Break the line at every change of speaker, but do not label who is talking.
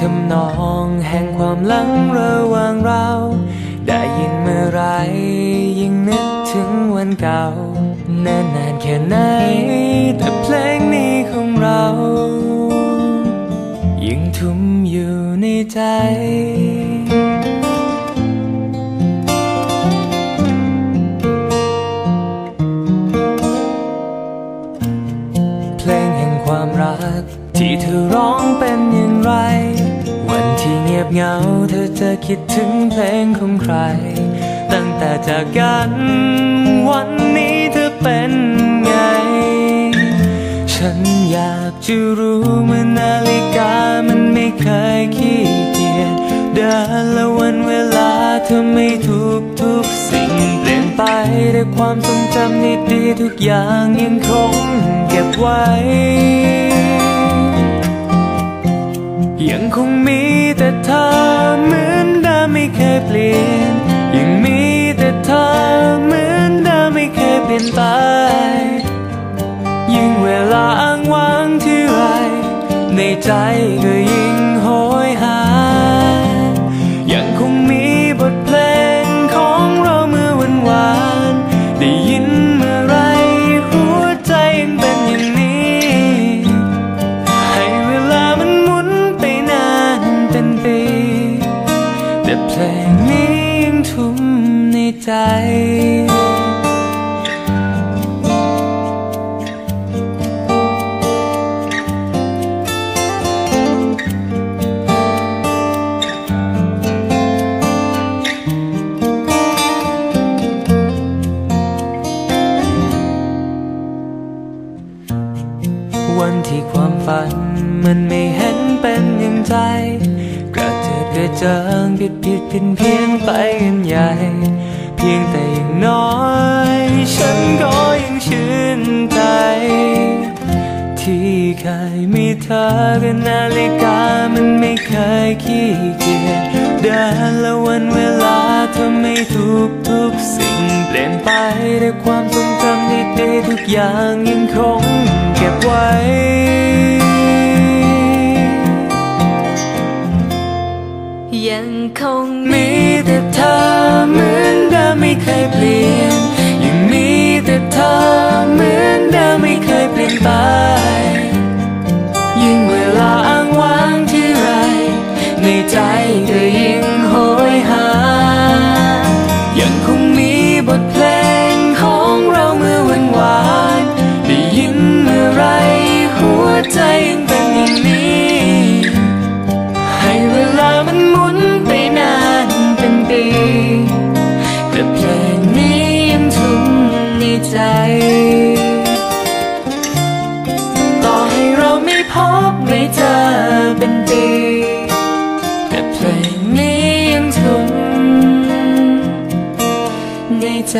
ทำนองแห่งความหลังระหว่างเรา ได้ยินเมื่อไรยิ่งนึกถึงวันเก่านานนานแค่ไหนแต่ รัก ที่เธอร้องเป็นอย่างไร วันที่เงียบเหงา เธอจะคิดถึงเพลงของใคร ตั้งแต่จากกันวันนี้เธอเป็นไง ฉันอยากจะรู้เมื่อนาฬิกามันไม่เคยขี้เกียจเดินและวันเวลาเธอไม่ทุกทุกสิ่ง เปลี่ยนได้ความทรงจำดีๆทุกอย่างยังคงเก็บไว้ ยังคงมีแต่เธอเหมือนเดิมไม่เคยเปลี่ยน ยังมีแต่เธอเหมือนเดิมไม่เคยเปลี่ยนไป ยิ่งเวลาอ้างว้างที่ไรในใจก็ยิ่ง เพลงนี้ยังทุ่มในใจ วันที่ความฝันมันไม่เห็นเป็นอย่างใจ กระเจิดกระเจิงผิดผิดผิดเพี้ยนไปกันใหญ่ เพียงแต่อย่างน้อย ฉันก็ยังชื่นใจ ที่เคยมีเธอกับนาฬิกามันไม่เคยขี้เกียจเดินและวันเวลาเธอไม่ทุกทุกสิ่งเปลี่ยนไปด้วยความทรงจำดีๆทุกอย่างยังคงเก็บไว้ ไต่อให้เราไม่พบไม่เจอเป็นปีแต่เพลงนี้ยังทุนในใจ